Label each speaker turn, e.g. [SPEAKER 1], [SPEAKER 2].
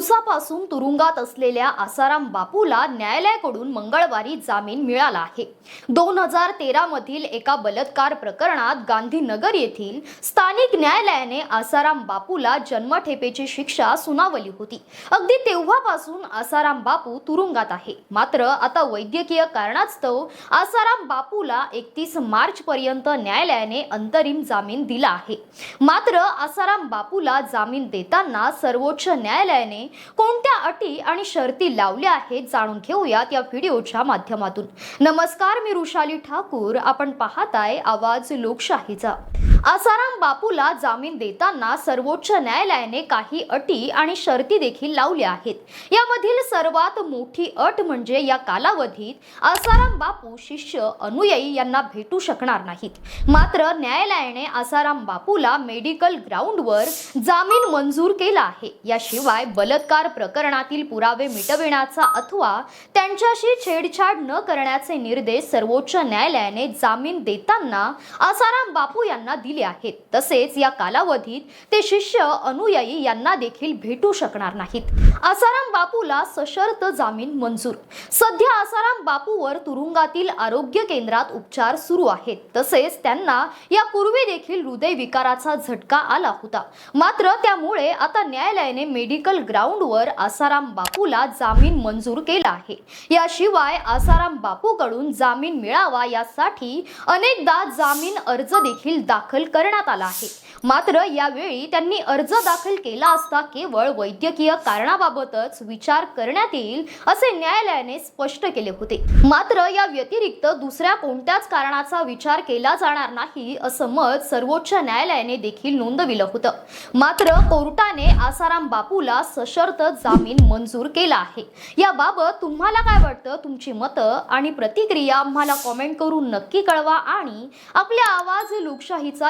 [SPEAKER 1] दिवसापासून तुरुंगात असलेल्या आसाराम बापूला न्यायालयाकडून मंगळवारी जामीन मिळाला आहे. दोन हजार तेरा मधील एका बलात्कार प्रकरणात गांधीनगर येथील स्थानिक न्यायालयाने आसाराम बापूला जन्मठेपेची शिक्षा सुनावली होती. अगदी तेव्हापासून आसाराम बापू तुरुंगात आहे. मात्र आता वैद्यकीय कारणास्तव आसाराम बापूला एकतीस मार्च पर्यंत न्यायालयाने अंतरिम जामीन दिला आहे. मात्र आसाराम बापूला जामीन देताना सर्वोच्च न्यायालयाने कोणत्या अटी आणि शर्ती लावल्या आहेत जाणून घेऊयात या व्हिडिओच्या माध्यमातून. नमस्कार मी रुशाली ठाकूर. आपण पाहताय आवाज लोकशाहीचा. आसाराम बापूला जामीन देताना सर्वोच्च न्यायालयाने काही अटी आणि शर्ती देखील लावल्या आहेत. यामधील सर्वात मोठी अट म्हणजे या कालावधीत आसाराम बापू शिष्य अनुयायी यांना भेटू शकणार नाहीत. मात्र न्यायालयाने आसाराम बापूला मेडिकल ग्राउंडवर जामीन मंजूर केला आहे. याशिवाय बलात्कार प्रकरणातील पुरावे मिटविण्याचा अथवा त्यांच्याशी छेडछाड न करण्याचे निर्देश सर्वोच्च न्यायालयाने जामीन देताना आसाराम बापू यांना दिले आहेत. तसेच या कालावधीत ते शिष्य अनुयायी यांना देखील भेटू शकणार नाहीत. आसाराम बापूला सशर्त जामीन मंजूर. सध्या आसाराम बापूवर तुरुंगातील आरोग्य केंद्रात उपचार सुरू आहेत. तसेच त्यांना यापूर्वी देखील हृदयविकाराचा झटका आला होता. मात्र त्यामुळे आता न्यायालयाने मेडिकल ग्राउंडवर आसाराम बापूला जामीन मंजूर केला आहे. याशिवाय आसाराम बापूकडून जामीन मिळावा यासाठी अनेकदा जामीन अर्ज देखील दाखल दाखल करण्यात आला आहे. मात्र यावेळी त्यांनी अर्ज दाखल केला असता केवळ वैद्यकीय कारणाबाबतच विचार करण्यात येईल असे न्यायालयाने स्पष्ट केले होते. मात्र या व्यतिरिक्त दुसऱ्या कोणत्याच कारणाचा विचार केला जाणार नाही असं मत सर्वोच्च न्यायालयाने देखील नोंदविलं होतं. मात्र कोर्टाने आसाराम बापूला सशर्त जामीन मंजूर केला आहे. याबाबत तुम्हाला काय वाटतं? तुमची मतं आणि प्रतिक्रिया आम्हाला कॉमेंट करून नक्की कळवा आणि आपल्या आवाज लोकशाहीचा